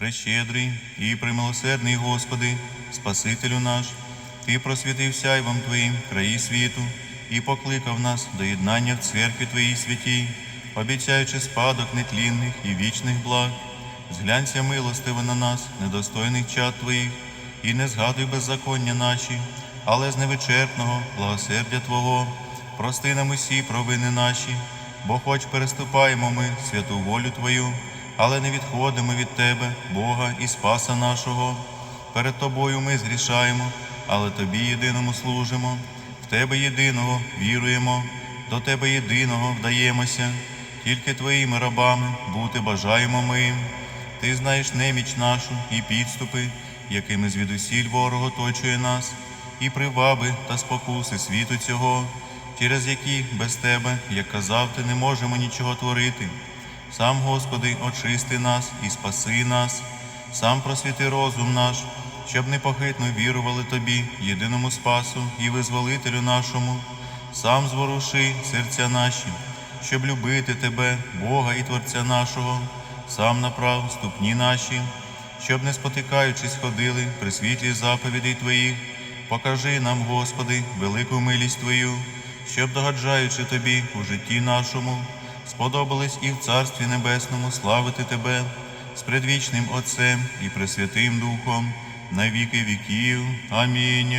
Прещедрий і примилосердний Господи, Спасителю наш, Ти просвітив сяйвом Твоїм краї світу і покликав нас до єднання в церкві Твоїй святій, обіцяючи спадок нетлінних і вічних благ. Зглянься милостиво на нас, недостойних чад Твоїх, і не згадуй беззаконня наші, але з невичерпного благосердя Твого, прости нам усі провини наші, бо хоч переступаємо ми святу волю Твою, але не відходимо від Тебе, Бога і Спаса нашого. Перед Тобою ми згрішаємо, але Тобі єдиному служимо, в Тебе єдиного віруємо, до Тебе єдиного вдаємося, тільки Твоїми рабами бути бажаємо ми. Ти знаєш неміч нашу і підступи, якими звідусіль ворог оточує нас, і приваби та спокуси світу цього, через які без тебе, як казав, ти не можемо нічого творити. Сам, Господи, очисти нас і спаси нас, сам просвіти розум наш, щоб непохитно вірували Тобі, єдиному Спасу і визволителю нашому, сам зворуши серця наші, щоб любити Тебе, Бога і Творця нашого, сам направ ступні наші, щоб не спотикаючись ходили при світлі заповідей Твоїх. Покажи нам, Господи, велику милість Твою, щоб, догаджаючи Тобі у житті нашому, сподобались і в Царстві Небесному славити Тебе з предвічним Отцем і Пресвятим Духом на віки віків. Амінь.